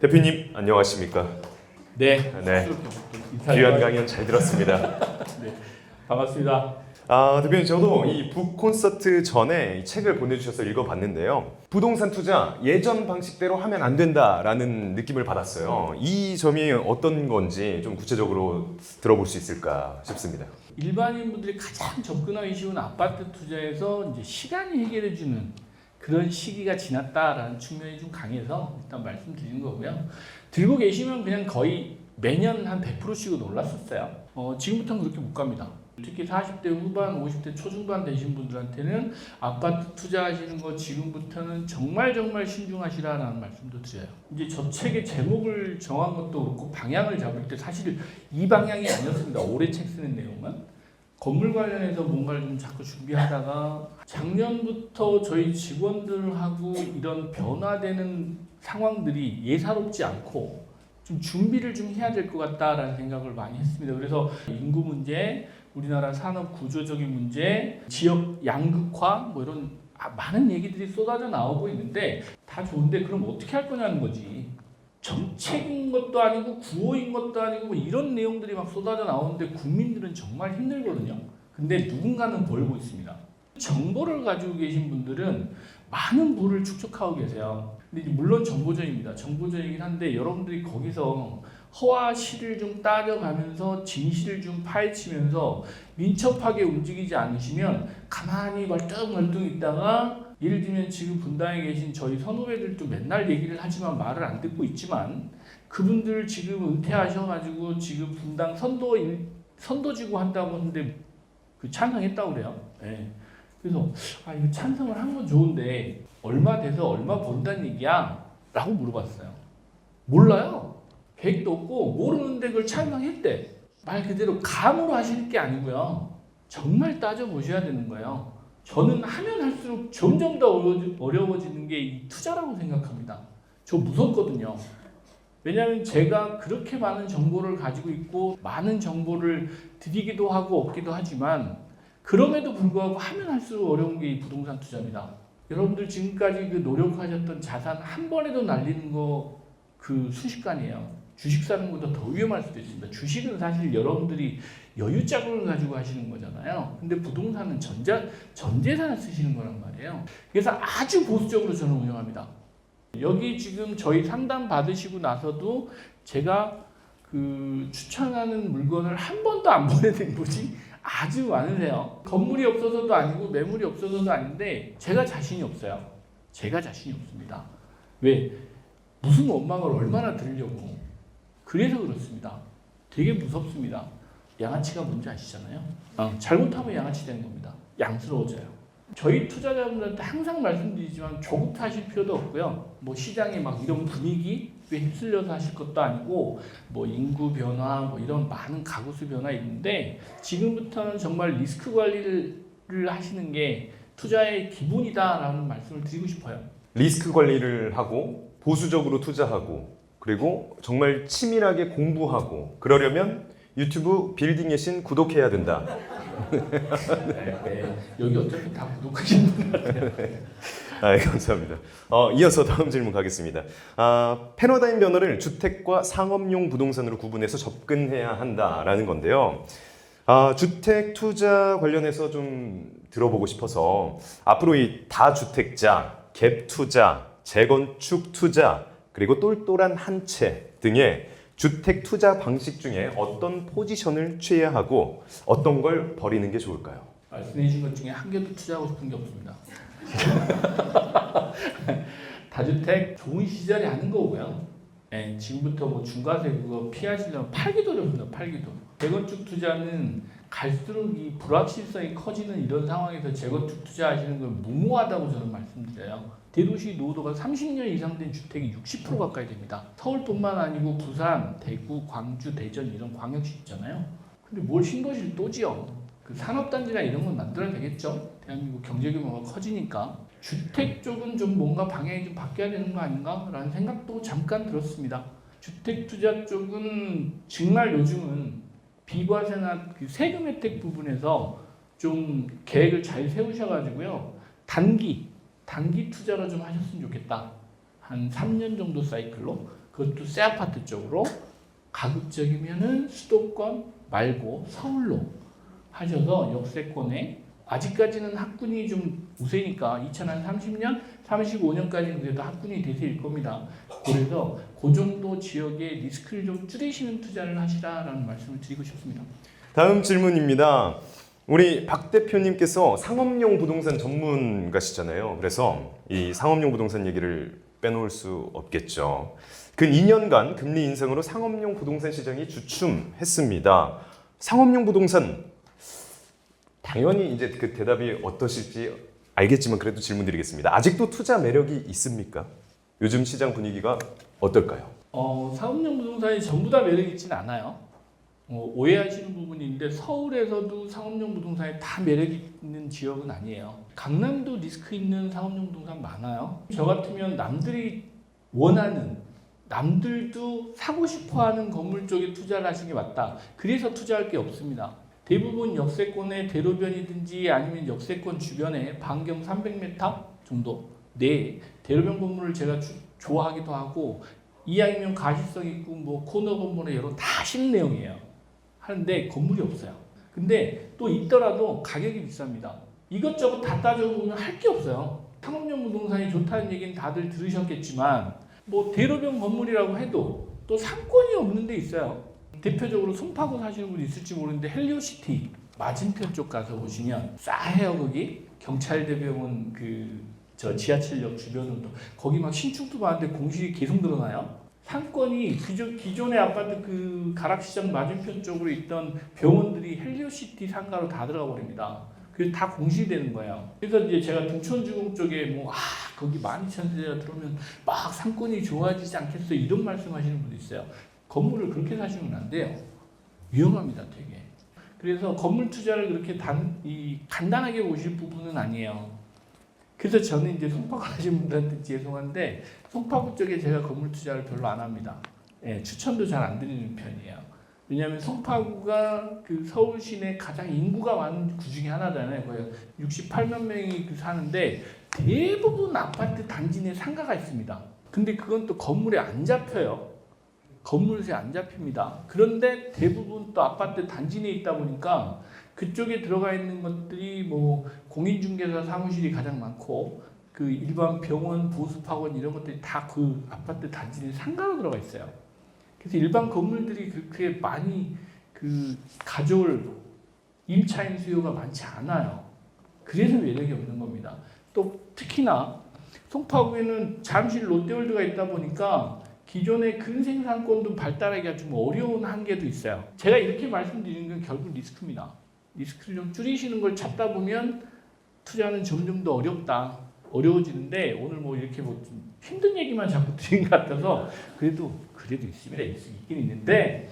대표님 안녕하십니까? 네. 네. 귀한. 강연 잘 들었습니다. 네. 반갑습니다. 아 대표님 저도 이 북 콘서트 전에 이 책을 보내주셔서 읽어봤는데요. 부동산 투자 예전 방식대로 하면 안 된다라는 느낌을 받았어요. 이 점이 어떤 건지 좀 구체적으로 들어볼 수 있을까 싶습니다. 일반인분들이 가장 접근하기 쉬운 아파트 투자에서 이제 시간이 해결해주는 그런 시기가 지났다라는 측면이 좀 강해서 일단 말씀드리는 거고요. 들고 계시면 그냥 거의 매년 한 100%씩은 올랐었어요. 어, 지금부터는 그렇게 못 갑니다. 특히 40대 후반, 50대 초중반 되신 분들한테는 아파트 투자하시는 거 지금부터는 정말 정말 신중하시라는 말씀도 드려요. 이제 저 책의 제목을 정한 것도 그렇고 방향을 잡을 때 사실 이 방향이 아니었습니다. 올해 책 쓰는 내용은. 건물 관련해서 뭔가를 좀 자꾸 준비하다가 작년부터 저희 직원들하고 이런 변화되는 상황들이 예사롭지 않고 좀 준비를 좀 해야 될 것 같다라는 생각을 많이 했습니다. 그래서 인구 문제, 우리나라 산업 구조적인 문제, 지역 양극화 뭐 이런 아, 많은 얘기들이 쏟아져 나오고 있는데 다 좋은데 그럼 어떻게 할 거냐는 거지. 정책인 것도 아니고 구호인 것도 아니고 뭐 이런 내용들이 막 쏟아져 나오는데 국민들은 정말 힘들거든요. 근데 누군가는 벌고 있습니다. 정보를 가지고 계신 분들은 많은 부를 축적하고 계세요. 근데 물론 정보전입니다. 정보전이긴 한데 여러분들이 거기서 허와 실을 좀 따져가면서 진실을 좀 파헤치면서 민첩하게 움직이지 않으시면 가만히 멀뚱멀뚱 있다가 예를 들면 지금 분당에 계신 저희 선후배들도 맨날 얘기를 하지만 말을 안 듣고 있지만 그분들 지금 은퇴하셔가지고 지금 분당 선도 일, 선도지구 한다고 하는데 그 찬성했다고 그래요. 예. 그래서 아 이거 찬성을 한 건 좋은데 얼마 돼서 얼마 번다는 얘기야? 라고 물어봤어요. 몰라요. 계획도 없고 모르는데 그걸 찬성했대. 말 그대로 감으로 하시는 게 아니고요. 정말 따져보셔야 되는 거예요. 저는 하면 할수록 점점 더 어려워지- 어려워지는 게 이 투자라고 생각합니다. 저 무섭거든요. 왜냐하면 제가 그렇게 많은 정보를 가지고 있고 많은 정보를 드리기도 하고 얻기도 하지만 그럼에도 불구하고 하면 할수록 어려운 게 이 부동산 투자입니다. 여러분들 지금까지 그 노력하셨던 자산 한 번에도 날리는 거 그 순식간이에요. 주식 사는 것보다 더 위험할 수도 있습니다. 주식은 사실 여러분들이 여유 자금을 가지고 하시는 거잖아요. 근데 부동산은 전자 전재산을 쓰시는 거란 말이에요. 그래서 아주 보수적으로 저는 운영합니다. 여기 지금 저희 상담 받으시고 나서도 제가 그 추천하는 물건을 한 번도 안 보내드린 분이 아주 많으세요. 건물이 없어서도 아니고 매물이 없어서도 아닌데 제가 자신이 없어요. 제가 자신이 없습니다. 왜? 무슨 원망을 얼마나 들으려고. 그래서 그렇습니다. 되게 무섭습니다. 양아치가 뭔지 아시잖아요. 어, 잘못하면 양아치 되는 겁니다. 양스러워져요. 저희 투자자분들한테 항상 말씀드리지만 조급하실 필요도 없고요. 뭐 시장에 막 이런 분위기 에 휩쓸려서 하실 것도 아니고 뭐 인구 변화 뭐 이런 많은 가구수 변화 있는데 지금부터는 정말 리스크 관리를 하시는 게 투자의 기본이다라는 말씀을 드리고 싶어요. 리스크 관리를 하고 보수적으로 투자하고 그리고 정말 치밀하게 공부하고 그러려면 유튜브 빌딩의 신 구독해야 된다. 네, 네. 여기 어차피 다 구독하신 분. 아, 감사합니다. 어, 이어서 다음 질문 가겠습니다. 아, 패러다임 변화를 주택과 상업용 부동산으로 구분해서 접근해야 한다라는 건데요. 아, 주택 투자 관련해서 좀 들어보고 싶어서 앞으로 이 다주택자, 갭 투자, 재건축 투자, 그리고 똘똘한 한 채 등의 주택 투자 방식 중에 어떤 포지션을 취해야 하고 어떤 걸 버리는 게 좋을까요? 말씀해 주신 것 중에 한 개도 투자하고 싶은 게 없습니다. 다주택 좋은 시절에 하는 거고요. 예, 지금부터 뭐 중과세 그거 피하시려면 팔기도 어렵습니다. 팔기도. 재건축 투자는 갈수록 이 불확실성이 커지는 이런 상황에서 재건축 투자하시는 건 무모하다고 저는 말씀드려요. 대도시 노후도가 30년 이상 된 주택이 60% 가까이 됩니다. 서울뿐만 아니고 부산, 대구, 광주, 대전 이런 광역시 있잖아요. 근데 뭘 신도시를 또 지어? 그 산업단지나 이런 건 만들어야 되겠죠. 대한민국 경제 규모가 커지니까 주택 쪽은 좀 뭔가 방향이 좀 바뀌어야 되는 거 아닌가라는 생각도 잠깐 들었습니다. 주택 투자 쪽은 정말 요즘은 비과세나 그 세금 혜택 부분에서 좀 계획을 잘 세우셔가지고요 단기 단기 투자로 좀 하셨으면 좋겠다. 한 3년 정도 사이클로 그것도 새 아파트 쪽으로 가급적이면은 수도권 말고 서울로 하셔서 역세권에 아직까지는 학군이 좀 우세니까 2030년, 35년까지는 그래도 학군이 대세일 겁니다. 그래서 그 정도 지역의 리스크를 좀 줄이시는 투자를 하시라라는 말씀을 드리고 싶습니다. 다음 질문입니다. 우리 박 대표님께서 상업용 부동산 전문가시잖아요. 그래서 이 상업용 부동산 얘기를 빼놓을 수 없겠죠. 근 2년간 금리 인상으로 상업용 부동산 시장이 주춤했습니다. 상업용 부동산 당연히 이제 그 대답이 어떠실지 알겠지만 그래도 질문드리겠습니다. 아직도 투자 매력이 있습니까? 요즘 시장 분위기가 어떨까요? 어, 사업용 부동산이 전부 다 매력 있지는 않아요. 어, 오해하시는 부분이 있는데 서울에서도 상업용 부동산이 다 매력 있는 지역은 아니에요. 강남도 리스크 있는 상업용 부동산 많아요. 저 같으면 남들이 원하는 남들도 사고 싶어 하는 건물 쪽에 투자를 하시는 게 맞다. 그래서 투자할 게 없습니다. 대부분 역세권의 대로변이든지 아니면 역세권 주변에 반경 300m 정도 내 대로변 건물을 제가 주- 좋아하기도 하고 이왕이면 가시성 있고 뭐 코너 건물에 여러 다 하시는 내용이에요. 하는데 건물이 없어요. 근데 또 있더라도 가격이 비쌉니다. 이것저것 다 따져보면 할 게 없어요. 상업용 부동산이 좋다는 얘기는 다들 들으셨겠지만 뭐 대로변 건물이라고 해도 또 상권이 없는 데 있어요. 대표적으로 송파구 사시는 분 있을지 모르는데 헬리오시티 맞은편 쪽 가서 보시면 싸해요 거기 경찰대병원 그 저 지하철역 주변으로 거기 막 신축도 많은데 공실이 계속 늘어나요. 상권이 기존, 기존의 아파트 그 가락시장 맞은편 쪽으로 있던 병원들이 헬리오시티 상가로 다 들어가 버립니다. 그래서 다 공실되는 거예요. 그래서 이제 제가 둔촌주공 쪽에 뭐, 아, 거기 12,000세대가 들어오면 막 상권이 좋아지지 않겠어. 이런 말씀 하시는 분도 있어요. 건물을 그렇게 사시면 안 돼요. 위험합니다, 되게. 그래서 건물 투자를 그렇게 단, 이, 간단하게 보실 부분은 아니에요. 그래서 저는 이제 송파구 하시는 분들한테 죄송한데, 송파구 쪽에 제가 건물 투자를 별로 안 합니다. 예, 추천도 잘 안 드리는 편이에요. 왜냐하면 송파구가 그 서울 시내 가장 인구가 많은 구 중에 하나잖아요. 거의 68만 명이 그 사는데 대부분 아파트 단지 내 상가가 있습니다. 근데 그건 또 건물에 안 잡혀요. 건물세 안 잡힙니다. 그런데 대부분 또 아파트 단지 내에 있다 보니까 그쪽에 들어가 있는 것들이 뭐 공인중개사 사무실이 가장 많고 그 일반 병원, 보습학원 이런 것들이 다 그 아파트 단지 내 상가로 들어가 있어요. 그래서 일반 건물들이 그렇게 많이 그 가져올 임차인 수요가 많지 않아요. 그래서 매력이 없는 겁니다. 또 특히나 송파구에는 잠실 롯데월드가 있다 보니까 기존의 근생산권도 발달하기가 좀 어려운 한계도 있어요. 제가 이렇게 말씀드리는 건 결국 리스크입니다. 리스크를 좀 줄이시는 걸 찾다 보면 투자는 점점 더 어렵다. 어려워지는데 오늘 뭐 이렇게 뭐좀 힘든 얘기만 자꾸 드린 것 같아서 그래도 그래도 있습니다. 있- 있긴 있는데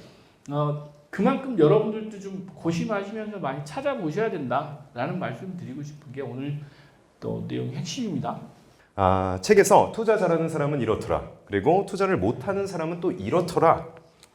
어, 그만큼 여러분들도 좀 고심하시면서 많이 찾아보셔야 된다라는 말씀 드리고 싶은 게 오늘 또 내용 핵심입니다. 아, 책에서 투자 잘하는 사람은 이렇더라. 그리고 투자를 못하는 사람은 또 이렇더라.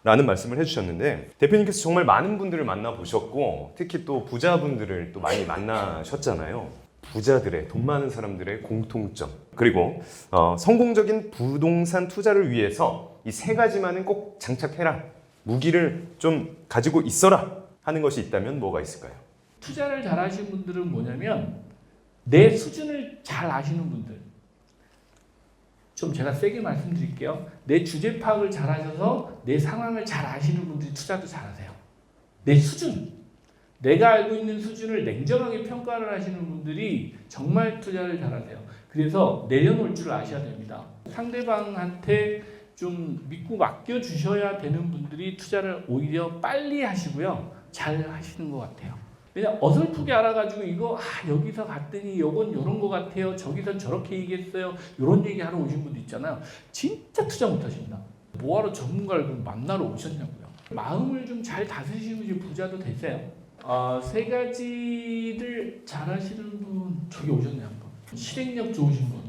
라는 말씀을 해주셨는데 대표님께서 정말 많은 분들을 만나보셨고 특히 또 부자분들을 또 많이 만나셨잖아요. 부자들의 돈 많은 사람들의 공통점 그리고 어, 성공적인 부동산 투자를 위해서 이 세 가지만은 꼭 장착해라 무기를 좀 가지고 있어라 하는 것이 있다면 뭐가 있을까요? 투자를 잘 하시는 분들은 뭐냐면 내 수준을 잘 아시는 분들. 좀 제가 세게 말씀드릴게요. 내 주제 파악을 잘 하셔서 내 상황을 잘 아시는 분들이 투자도 잘 하세요. 내 수준. 내가 알고 있는 수준을 냉정하게 평가를 하시는 분들이 정말 투자를 잘 하세요. 그래서 내려놓을 줄 아셔야 됩니다. 상대방한테 좀 믿고 맡겨 주셔야 되는 분들이 투자를 오히려 빨리 하시고요. 잘 하시는 것 같아요. 그냥 어설프게 알아가지고 이거 아 여기서 갔더니 요건 요런 거 같아요. 저기서 저렇게 얘기했어요. 요런 얘기 하러 오신 분도 있잖아요. 진짜 투자 못하십니다. 뭐하러 전문가를 만나러 오셨냐고요. 마음을 좀잘 이제 부자도 되세요. 아, 세 가지를 잘 하시는 분 저기 오셨네요 한번. 실행력 좋으신 분.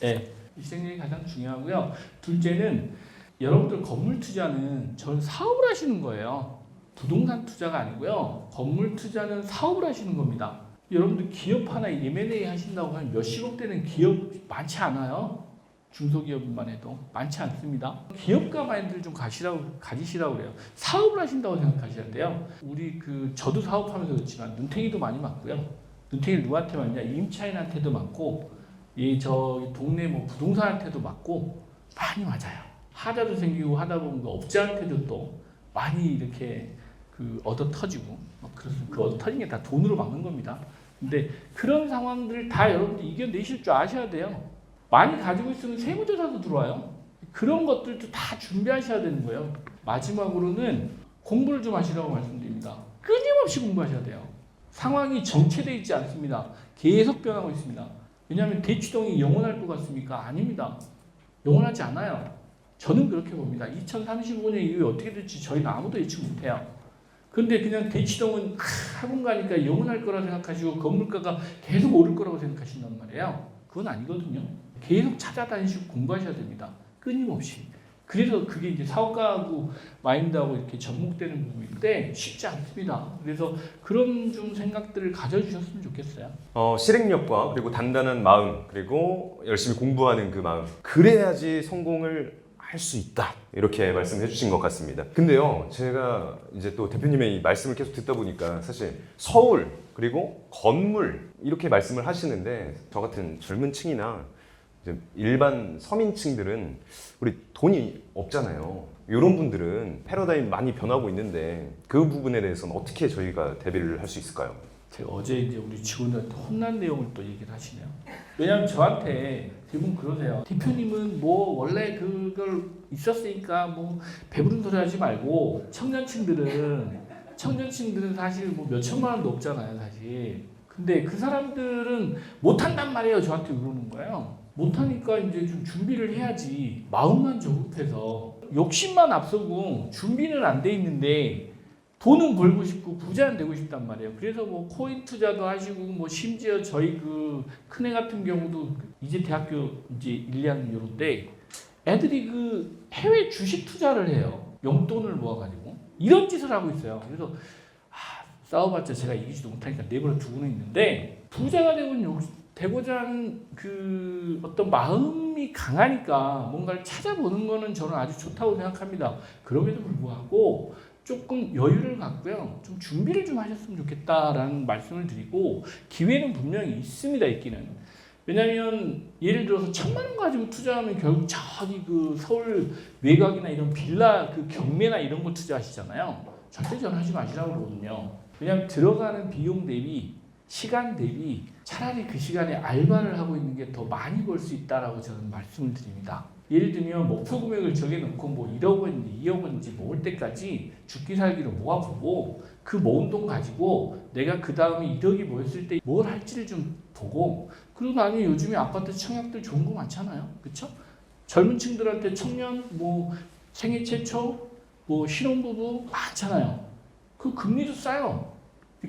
네, 이 실행력이 가장 중요하고요. 둘째는 여러분들 건물 투자는 전 사업을 하시는 거예요. 부동산 투자가 아니고요. 건물 투자는 사업을 하시는 겁니다. 여러분들 기업 하나 M&A 하신다고 하면 몇십억 되는 기업 많지 않아요. 중소기업만 해도 많지 않습니다. 기업가 마인드를 좀 가시라고 가지시라고 그래요. 사업을 하신다고 생각하셔야 돼요. 우리 그 저도 사업하면서 그렇지만 눈탱이도 많이 맞고요. 눈탱이를 누구한테 맞냐? 임차인한테도 맞고 이 저 동네 뭐 부동산한테도 맞고 많이 맞아요. 하자도 생기고 하다 보면 그 업자한테도 또 많이 이렇게 그 얻어 터지고 뭐 그렇습니다. 그 얻어 터진 게 다 돈으로 막는 겁니다. 근데 그런 상황들을 다 여러분들 이겨내실 줄 아셔야 돼요. 많이 가지고 있으면 세무조사도 들어와요. 그런 것들도 다 준비하셔야 되는 거예요. 마지막으로는 공부를 좀 하시라고 말씀드립니다. 끊임없이 공부하셔야 돼요. 상황이 정체되어 있지 않습니다. 계속 변하고 있습니다. 왜냐하면 대치동이 영원할 것 같습니까? 아닙니다. 영원하지 않아요. 저는 그렇게 봅니다. 2035년 이후에 어떻게 될지 저희는 아무도 예측 못해요. 근데 그냥 대치동은 하, 학원 가니까 영원할 거라 생각하시고 건물가가 계속 오를 거라고 생각하신단 말이에요. 그건 아니거든요. 계속 찾아다니시고 공부하셔야 됩니다. 끊임없이. 그래서 그게 이제 사업가하고 마인드하고 이렇게 접목되는 부분인데 쉽지 않습니다. 그래서 그런 좀 생각들을 가져주셨으면 좋겠어요. 어, 실행력과 그리고 단단한 마음 그리고 열심히 공부하는 그 마음 그래야지 성공을 할 수 있다 이렇게 말씀해 주신 것 같습니다. 근데요 제가 이제 또 대표님의 이 말씀을 계속 듣다 보니까 사실 서울 그리고 건물 이렇게 말씀을 하시는데 저 같은 젊은 층이나 일반 서민층들은 우리 돈이 없잖아요. 이런 분들은 패러다임 많이 변하고 있는데 그 부분에 대해서는 어떻게 저희가 대비를 할 수 있을까요? 제가 어제 이제 우리 직원들한테 혼난 내용을 또 얘기를 하시네요. 왜냐하면 저한테 대부분 그러세요. 대표님은 뭐 원래 그걸 있었으니까 뭐 배부른 소리 하지 말고 청년층들은 청년층들은 사실 뭐 몇 천만 원도 없잖아요, 사실. 근데 그 사람들은 못한단 말이에요. 저한테 그러는 거예요. 못하니까 이제 좀 준비를 해야지. 마음만 조급해서 욕심만 앞서고 준비는 안 돼 있는데 돈은 벌고 싶고 부자는 되고 싶단 말이에요. 그래서 뭐 코인 투자도 하시고 뭐 심지어 저희 그 큰애 같은 경우도 이제 대학교 이제 1, 2학년 요런데 애들이 그 해외 주식 투자를 해요. 용돈을 모아가지고 이런 짓을 하고 있어요. 그래서 아, 싸워봤자 제가 이기지도 못하니까 내버려 두고는 있는데 부자가 되고 욕, 되고자 하는 그 어떤 마음이 강하니까 뭔가를 찾아보는 거는 저는 아주 좋다고 생각합니다. 그럼에도 불구하고 조금 여유를 갖고요. 좀 준비를 좀 하셨으면 좋겠다라는 말씀을 드리고 기회는 분명히 있습니다. 있기는. 왜냐하면 예를 들어서 천만 원 가지고 투자하면 결국 저기 그 서울 외곽이나 이런 빌라 그 경매나 이런 거 투자하시잖아요. 절대 저는 하지 마시라고 그러거든요. 왜냐하면 들어가는 비용 대비 시간 대비 차라리 그 시간에 알바를 하고 있는 게 더 많이 벌 수 있다라고 저는 말씀을 드립니다. 예를 들면 목표 금액을 정해놓고 뭐 1억 원인지 2억 원인지 모을 때까지 죽기 살기로 모아보고 그 모은 돈 가지고 내가 그 다음에 1억이 모였을 때 뭘 할지를 좀 보고 그리고 나중에 요즘에 아파트 청약들 좋은 거 많잖아요. 그쵸? 젊은 층들한테 청년 뭐 생애 최초 뭐 신혼부부 많잖아요. 그 금리도 싸요.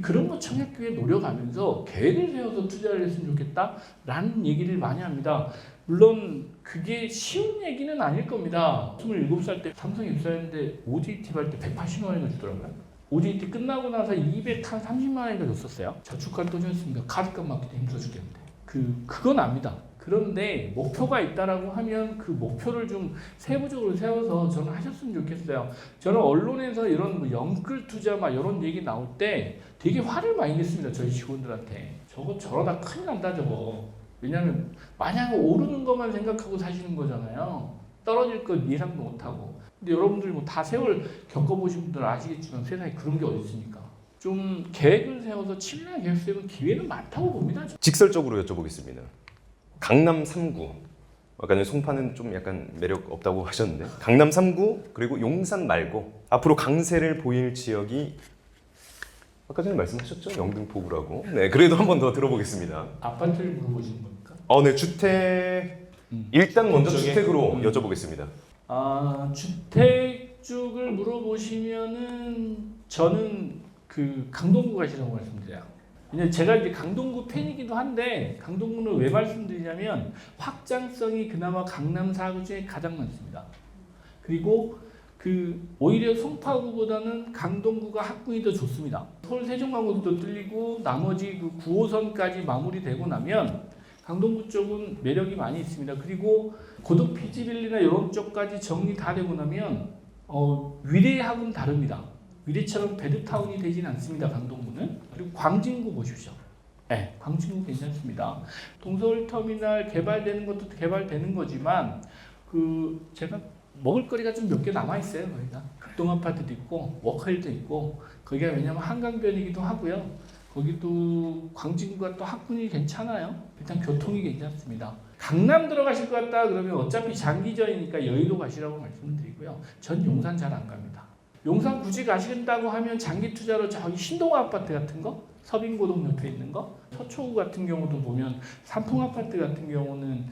그런 거 청약기회 노려가면서 계획을 세워서 투자를 했으면 좋겠다라는 얘기를 많이 합니다. 물론 그게 쉬운 얘기는 아닐 겁니다. 27살 때 삼성에 입사했는데 OJT 받을 때 180만 원이나 주더라고요. OJT 끝나고 나서 230만 원인가 줬었어요. 저축한 돈 줬으니까 카드값 맞기도 힘들어 죽겠는데. 그, 그건 압니다. 그런데 목표가 있다라고 하면 그 목표를 좀 세부적으로 세워서 저는 하셨으면 좋겠어요. 저는 언론에서 이런 뭐 영끌 투자 막 이런 얘기 나올 때 되게 화를 많이 냈습니다. 저희 직원들한테. 저거 저러다 큰일 난다 저거. 왜냐하면 만약 오르는 것만 생각하고 사시는 거잖아요. 떨어질 건 예상도 못하고. 근데 여러분들 뭐다 세월 겪어보신 분들 아시겠지만 세상에 그런 게 어디 있습니까? 좀 계획을 세워서 치밀한 계획 세우는 기회는 많다고 봅니다. 직설적으로 여쭤보겠습니다. 강남 3구. 아까 전에 송파는 좀 약간 매력 없다고 하셨는데 강남 3구 그리고 용산 말고 앞으로 강세를 보일 지역이 아까 전에 말씀하셨죠 영등포구라고. 네 그래도 한 번 더 들어보겠습니다. 아파트를 물어보시는 겁니까? 어, 네 주택 음. 일단 먼저 그쪽에? 주택으로 음. 여쭤보겠습니다. 아 주택 쪽을 물어보시면은 저는 그 강동구 가시라고 말씀드려요. 왜냐 제가 이제 강동구 팬이기도 한데 강동구는 왜 말씀드리냐면 확장성이 그나마 강남 4구 중에 가장 많습니다. 그리고 그 오히려 송파구보다는 강동구가 학군이 더 좋습니다. 서울 세종강고도 뚫리고 나머지 그 9호선까지 마무리되고 나면 강동구 쪽은 매력이 많이 있습니다. 그리고 고덕 피지빌리나 이런 쪽까지 정리 다 되고 나면 어, 위례하고는 다릅니다. 위례처럼 베드타운이 되진 않습니다. 강동구는. 그리고 광진구 보십시오. 네, 광진구 괜찮습니다. 동서울 터미널 개발되는 것도 개발되는 거지만 그 제가 먹을거리가 좀 몇 개 남아 있어요. 거기가 극동 아파트도 있고 워커힐도 있고 거기가 왜냐면 한강변이기도 하고요. 거기도 광진구가 또 학군이 괜찮아요. 일단 교통이 괜찮습니다. 강남 들어가실 것 같다 그러면 어차피 장기전이니까 여의도 가시라고 말씀드리고요. 전 용산 잘 안 갑니다. 용산 굳이 가신다고 하면 장기 투자로 저기 신동 아파트 같은 거, 서빙고동 옆에 있는 거, 서초구 같은 경우도 보면 삼풍 아파트 같은 경우는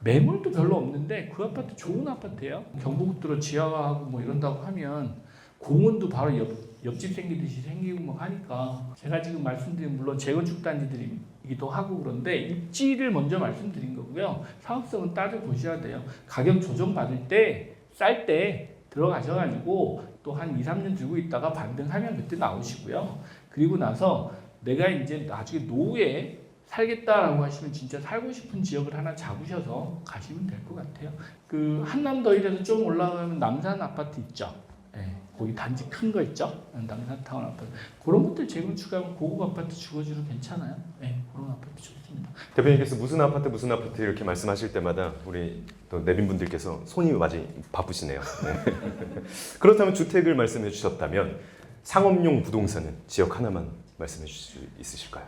매물도 별로 없는데 그 아파트 좋은 아파트예요. 경부고도로 지하화하고 뭐 이런다고 하면 공원도 바로 옆, 옆집 생기듯이 생기고 막 하니까 제가 지금 말씀드린 물론 재건축 단지들이기도 하고 그런데 입지를 먼저 말씀드린 거고요. 사업성은 따져 보셔야 돼요. 가격 조정 받을 때 쌀때 들어가셔가지고 또 한 2, 3년 들고 있다가 반등하면 그때 나오시고요. 그리고 나서 내가 이제 나중에 노후에 살겠다라고 하시면 진짜 살고 싶은 지역을 하나 잡으셔서 가시면 될 것 같아요. 그 한남더일에서 좀 올라가면 남산 아파트 있죠. 예, 거기 단지 큰 거 있죠. 남산 타운 아파트. 그런 것들 재건축하면 고급 아파트 주거지로 괜찮아요. 예, 그런 아파트 좋습니다. 대표님께서 무슨 아파트 무슨 아파트 이렇게 말씀하실 때마다 우리 또 내빈 분들께서 손이 많이 바쁘시네요. 네. 그렇다면 주택을 말씀해 주셨다면 상업용 부동산은 지역 하나만 말씀해 주실 수 있으실까요?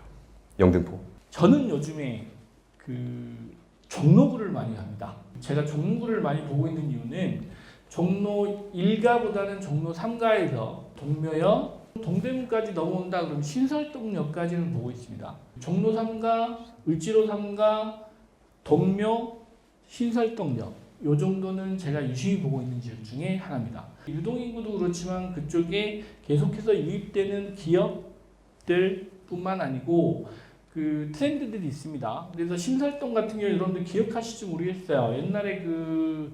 영등포. 저는 요즘에 그 종로구를 많이 합니다. 제가 종로구를 많이 보고 있는 이유는 종로 1가보다는 종로 3가에서 동묘역, 동대문까지 넘어온다 그러면 신설동역까지는 보고 있습니다. 종로 3가, 을지로 3가, 동묘, 신설동역 요 정도는 제가 유심히 보고 있는 지역 중에 하나입니다. 유동인구도 그렇지만 그쪽에 계속해서 유입되는 기업들 뿐만 아니고 그 트렌드들이 있습니다. 그래서 신설동 같은 경우 여러분들 기억하실지 모르겠어요. 옛날에 그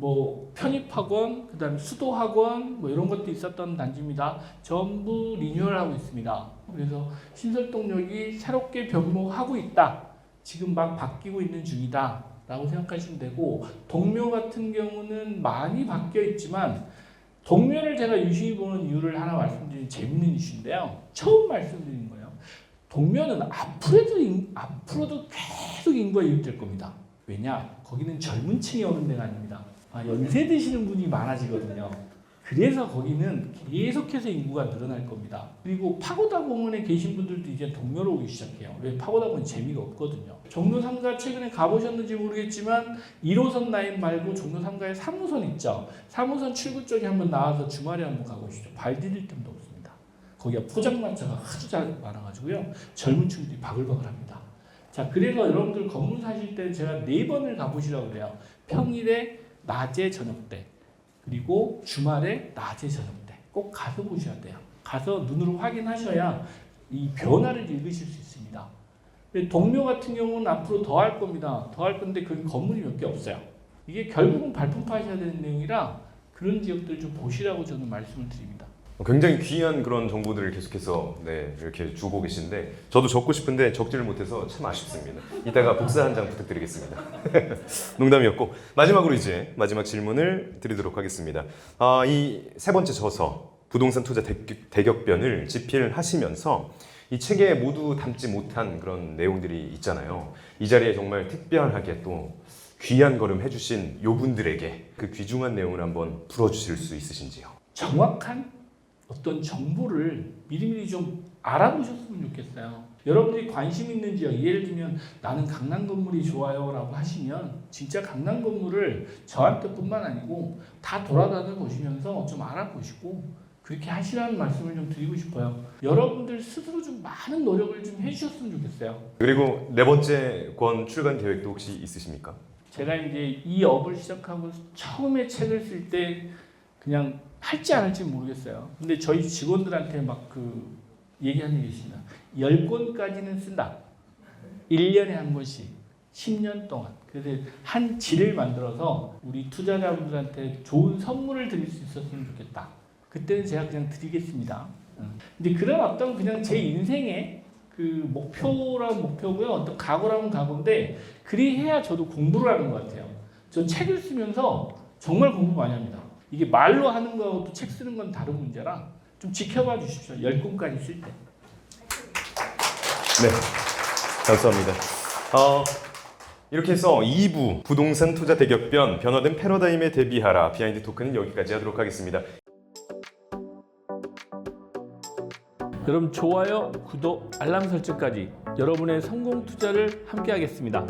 뭐 편입학원, 그다음에 수도학원 뭐 이런 것도 있었던 단지입니다. 전부 리뉴얼하고 있습니다. 그래서 신설동역이 새롭게 변모하고 있다. 지금 막 바뀌고 있는 중이다. 라고 생각하시면 되고 동묘 같은 경우는 많이 바뀌어 있지만 동묘를 제가 유심히 보는 이유를 하나 말씀드리면 재밌는 이슈인데요. 처음 말씀드린 거예요. 동묘는 앞으로도 인- 앞으로도 계속 인구가 유입될 겁니다. 왜냐? 거기는 젊은 층이 오는 데가 아닙니다. 아, 연세 드시는 분이 많아지거든요. 그래서 거기는 계속해서 인구가 늘어날 겁니다. 그리고 파고다 공원에 계신 분들도 이제 동묘로 오기 시작해요. 왜 파고다 공원 재미가 없거든요. 종로 3가 최근에 가보셨는지 모르겠지만 1호선 라인 말고 종로 3가에 3호선 있죠. 3호선 출구 쪽에 한번 나와서 주말에 한번 가보시죠. 발 디딜 틈도 없습니다. 거기가 포장마차가 아주 잘 많아가지고요. 젊은 층들이 바글바글합니다. 자, 그래서 여러분들 건물 사실 때 제가 네 번을 가보시라고 그래요. 평일에 낮에 저녁 때 그리고 주말에 낮에 저녁 때 꼭 가서 보셔야 돼요. 가서 눈으로 확인하셔야 이 변화를 읽으실 수 있습니다. 동묘 같은 경우는 앞으로 더 할 겁니다. 더 할 건데 그 건물이 몇 개 없어요. 이게 결국은 발품 파셔야 되는 내용이라 그런 지역들 좀 보시라고 저는 말씀을 드립니다. 굉장히 귀한 그런 정보들을 계속해서 네, 이렇게 주고 계신데 저도 적고 싶은데 적지를 못해서 참 아쉽습니다. 이따가 복사 한 장 부탁드리겠습니다. 농담이었고 마지막으로 이제 마지막 질문을 드리도록 하겠습니다. 아, 이 세 번째 저서 부동산 투자 대격, 대격변을 집필하시면서 이 책에 모두 담지 못한 그런 내용들이 있잖아요. 이 자리에 정말 특별하게 또 귀한 걸음 해주신 요 분들에게 그 귀중한 내용을 한번 풀어주실 수 있으신지요? 정확한 어떤 정보를 미리미리 좀 알아보셨으면 좋겠어요. 여러분들이 관심 있는 지역, 예를 들면 나는 강남 건물이 좋아요 라고 하시면 진짜 강남 건물을 저한테 뿐만 아니고 다 돌아다녀 보시면서 좀 알아보시고 그렇게 하시라는 말씀을 좀 드리고 싶어요. 여러분들 스스로 좀 많은 노력을 좀 해주셨으면 좋겠어요. 그리고 네 번째 권 출간 계획도 혹시 있으십니까? 제가 이제 이 업을 시작하고 처음에 책을 쓸때 그냥 할지 안 할지 모르겠어요. 근데 저희 직원들한테 막 그 얘기한 적이 있습니다. 10권까지는 쓴다. 1년에 한 권씩. 10년 동안. 그래서 한 질을 만들어서 우리 투자자분들한테 좋은 선물을 드릴 수 있었으면 좋겠다. 그때는 제가 그냥 드리겠습니다. 음. 근데 그런 어떤 그냥 제 인생의 그 목표라면 목표고요. 어떤 각오라면 각오인데 그리 해야 저도 공부를 하는 것 같아요. 전 책을 쓰면서 정말 공부 많이 합니다. 이게 말로 하는 거하고 책 쓰는 건 다른 문제라 좀 지켜봐 주십시오. 열 권까지 쓸 때. 네, 감사합니다. 어, 이렇게 해서 2부 부동산 투자 대격변 변화된 패러다임에 대비하라 비하인드 토크는 여기까지 하도록 하겠습니다. 여러분 좋아요, 구독, 알람 설정까지 여러분의 성공 투자를 함께 하겠습니다.